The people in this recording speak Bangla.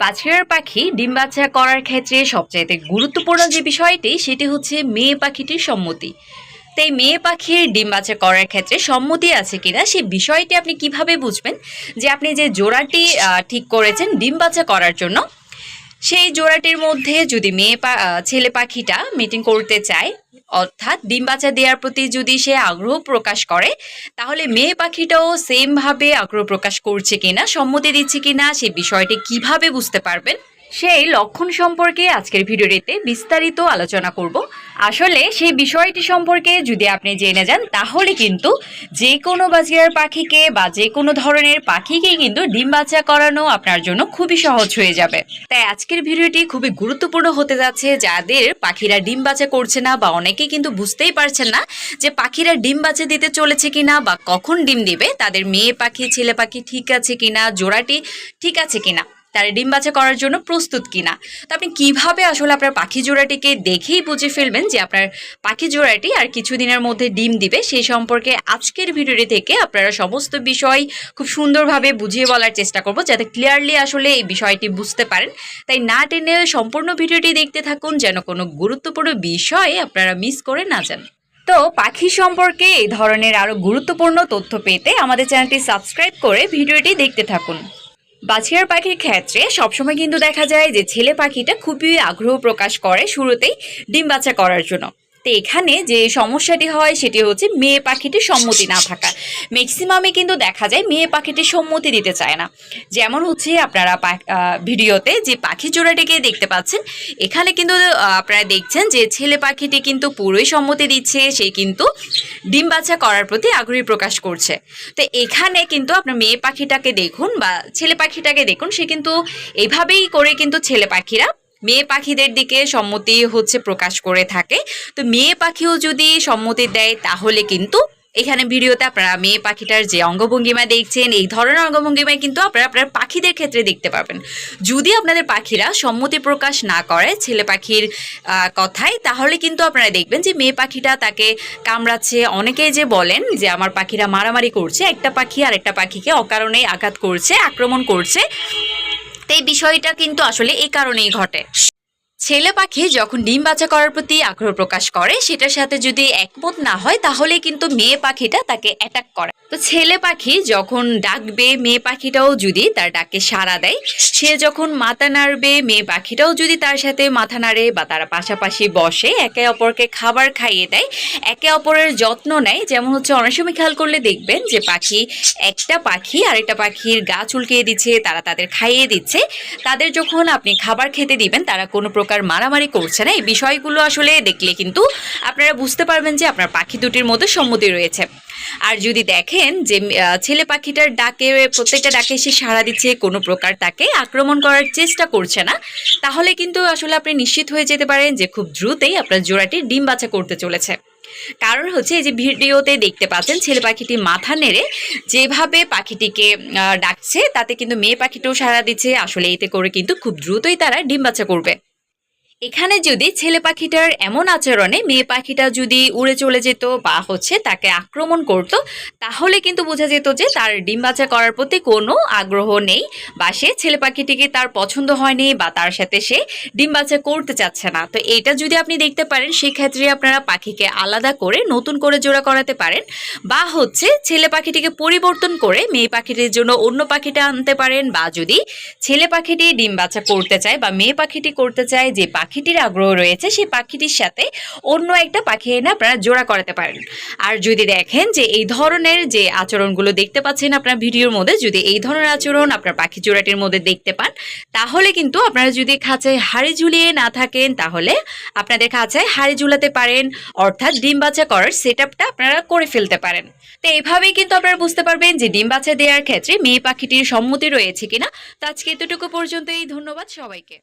বাছুরের পাখি ডিম বাচ্চা করার ক্ষেত্রে সবচাইতে গুরুত্বপূর্ণ যে বিষয়টি, সেটি হচ্ছে মেয়ে পাখিটির সম্মতি। তাই মেয়ে পাখির ডিম বাচ্চা করার ক্ষেত্রে সম্মতি আছে কিনা সেই বিষয়টি আপনি কীভাবে বুঝবেন? যে আপনি যে জোড়াটি ঠিক করেছেন ডিম বাচ্চা করার জন্য সেই জোড়াটির মধ্যে যদি মেয়ে ছেলে পাখিটা মিটিং করতে চায়, অর্থাৎ ডিম বাচ্চা দেওয়ার প্রতি যদি সে আগ্রহ প্রকাশ করে, তাহলে মেয়ে পাখিটাও সেমভাবে আগ্রহ প্রকাশ করছে কিনা, সম্মতি দিচ্ছে কিনা, সে বিষয়টি কীভাবে বুঝতে পারবেন? সেই লক্ষণ সম্পর্কে আজকের ভিডিওটিতে বিস্তারিত আলোচনা করব। আসলে সেই বিষয়টি সম্পর্কে যদি আপনি জেনে যান, তাহলে কিন্তু যে কোনো বাজিয়ার পাখিকে বা যে কোনো ধরনের পাখিকে কিন্তু ডিম বাচ্চা করানো আপনার জন্য খুবই সহজ হয়ে যাবে। তাই আজকের ভিডিওটি খুবই গুরুত্বপূর্ণ হতে যাচ্ছে, যাদের পাখিরা ডিম বাচ্চা করছে না বা অনেকে কিন্তু বুঝতেই পারছেন না যে পাখিরা ডিম বাচ্চা দিতে চলেছে কিনা বা কখন ডিম দিবে, তাদের মেয়ে পাখি, ছেলে পাখি ঠিক আছে কিনা, জোড়াটি ঠিক আছে কিনা। তারা ডিম বাচ্চা করার জন্য প্রস্তুত কিনা? তো আপনি কীভাবে আসলে আপনার পাখি জোড়াটিকে দেখেই বুঝে ফেলবেন যে আপনার পাখি জোড়াটি আর কিছুদিনের মধ্যে ডিম দিবে? সেই সম্পর্কে আজকের ভিডিওটি থেকে আপনারা সমস্ত বিষয় খুব সুন্দরভাবে বুঝিয়ে বলার চেষ্টা করব যাতে ক্লিয়ারলি আসলে এই বিষয়টি বুঝতে পারেন। তাই না টেনে সম্পূর্ণ ভিডিওটি দেখতে থাকুন, যেন কোনো গুরুত্বপূর্ণ বিষয়ে আপনারা মিস করে না যান। তো পাখি সম্পর্কে এই ধরনের আরও গুরুত্বপূর্ণ তথ্য পেতে আমাদের চ্যানেলটি সাবস্ক্রাইব করে ভিডিওটি দেখতে থাকুন। বাছিয়ার পাখির ক্ষেত্রে সবসময় কিন্তু দেখা যায় যে ছেলে পাখিটা খুবই আগ্রহ প্রকাশ করে শুরুতেই ডিম বাচ্চা করার জন্য। তো এখানে যে সমস্যাটি হয় সেটি হচ্ছে মেয়ে পাখিটির সম্মতি না থাকা। ম্যাক্সিমামে কিন্তু দেখা যায় মেয়ে পাখিটির সম্মতি দিতে চায় না। যেমন হচ্ছে আপনারা ভিডিওতে যে পাখি জোড়াটিকে দেখতে পাচ্ছেন, এখানে কিন্তু আপনারা দেখছেন যে ছেলে পাখিটি কিন্তু পুরোই সম্মতি দিচ্ছে, সে কিন্তু ডিম বাচ্চা করার প্রতি আগ্রহী প্রকাশ করছে। তো এখানে কিন্তু আপনার মেয়ে পাখিটাকে দেখুন বা ছেলে পাখিটাকে দেখুন, সে কিন্তু এইভাবেই করে কিন্তু ছেলে পাখিরা মেয়ে পাখিদের দিকে সম্মতি হচ্ছে প্রকাশ করে থাকে। তো মেয়ে পাখিও যদি সম্মতি দেয়, তাহলে কিন্তু এখানে ভিডিওতে আপনারা মেয়ে পাখিটার যে অঙ্গভঙ্গিমা দেখছেন, এই ধরনের অঙ্গভঙ্গিমায় কিন্তু আপনারা আপনার পাখিদের ক্ষেত্রে দেখতে পাবেন যদি আপনাদের পাখিরা সম্মতি প্রকাশ না করে ছেলে পাখির কথায়, তাহলে কিন্তু আপনারা দেখবেন যে মেয়ে পাখিটা তাকে কামড়াচ্ছে। অনেকেই যে বলেন যে, আমার পাখিরা মারামারি করছে, একটা পাখি আর একটা পাখিকে অকারণে আঘাত করছে, আক্রমণ করছে। এই বিষয়টা কিন্তু আসলে এই কারণেই ঘটে। ছেলে পাখি যখন ডিম বাচ্চা করার প্রতি আগ্রহ প্রকাশ করে, সেটার সাথে যদি একমত না হয়, তাহলে কিন্তু মেয়ে পাখিটা তাকে অ্যাটাক করে। তো ছেলে পাখি যখন ডাকবে, মেয়ে পাখিটাও যদি তার ডাকে সাড়া দেয়, সে যখন মাথা নাড়বে, মেয়ে পাখিটাও যদি তার সাথে মাথা নাড়ে বা তারা পাশাপাশি বসে, একে অপরকে খাবার খাইয়ে দেয়, একে অপরের যত্ন নেয়, যেমন হচ্ছে অনেক সময় খেয়াল করলে দেখবেন যে পাখি একটা পাখি আরেকটা পাখির গা চুলকিয়ে দিচ্ছে, তারা তাদের খাইয়ে দিচ্ছে, তাদের যখন আপনি খাবার খেতে দিবেন, তারা কোনো প্রকার মারামারি করছে না? এই বিষয়গুলো আসলে দেখলে কিন্তু আপনারা বুঝতে পারবেন যে আপনার পাখি দুটির মধ্যে সম্মতি রয়েছে। আর যদি দেখেন যে ছেলে পাখিটার ডাকে, প্রত্যেকটা ডাকে সে সাড়া দিচ্ছে, কোনো প্রকার তাকে আক্রমণ করার চেষ্টা করছে না, তাহলে কিন্তু আসলে আপনি নিশ্চিত হয়ে যেতে পারেন যে খুব দ্রুতই আপনার জোড়াটি ডিম বাচ্চা করতে চলেছে। কারণ হচ্ছে এই যে ভিডিওতে দেখতে পাচ্ছেন, ছেলে পাখিটি মাথা নেড়ে যেভাবে পাখিটিকে ডাকছে, তাতে কিন্তু মেয়ে পাখিটাও সাড়া দিচ্ছে। আসলে এতে করে কিন্তু খুব দ্রুতই তারা ডিম বাচ্চা করবে। এখানে যদি ছেলে পাখিটার এমন আচরণে মেয়ে পাখিটা যদি উড়ে চলে যেত বা হচ্ছে তাকে আক্রমণ করত, তাহলে কিন্তু বোঝা যেত যে তার ডিম বাচ্চা করার প্রতি কোনো আগ্রহ নেই বা সে ছেলে পাখিটিকে তার পছন্দ হয়নি বা তার সাথে সে ডিম বাচ্চা করতে চাচ্ছে না। তো এটা যদি আপনি দেখতে পারেন, সেক্ষেত্রে আপনারা পাখিকে আলাদা করে নতুন করে জোড়া করাতে পারেন বা হচ্ছে ছেলে পাখিটিকে পরিবর্তন করে মেয়ে পাখিটির জন্য অন্য পাখিটা আনতে পারেন বা যদি ছেলে পাখিটি ডিম বাচ্চা করতে চায় বা মেয়ে পাখিটি করতে চায় যে পাখিটির আগ্রহ রয়েছে, সেই পাখিটির সাথে অন্য একটা পাখি এনে আপনারা জোড়া করাতে পারেন। আর যদি দেখেন যে এই ধরনের যে আচরণগুলো দেখতে পাচ্ছেন আপনার ভিডিওর মধ্যে, যদি এই ধরনের আচরণ আপনার পাখি জোড়াটির মধ্যে দেখতে পান, তাহলে কিন্তু আপনারা যদি খাঁচায় হাড়ি ঝুলিয়ে না থাকেন, তাহলে আপনাদের খাঁচায় হাড়ি ঝুলাতে পারেন, অর্থাৎ ডিম বাচ্চা করার সেট আপনারা করে ফেলতে পারেন। তো এইভাবেই কিন্তু আপনারা বুঝতে পারবেন যে ডিম বাচ্চা দেওয়ার ক্ষেত্রে মেয়ে পাখিটির সম্মতি রয়েছে কিনা। তো আজকে এতটুকু পর্যন্তই, ধন্যবাদ সবাইকে।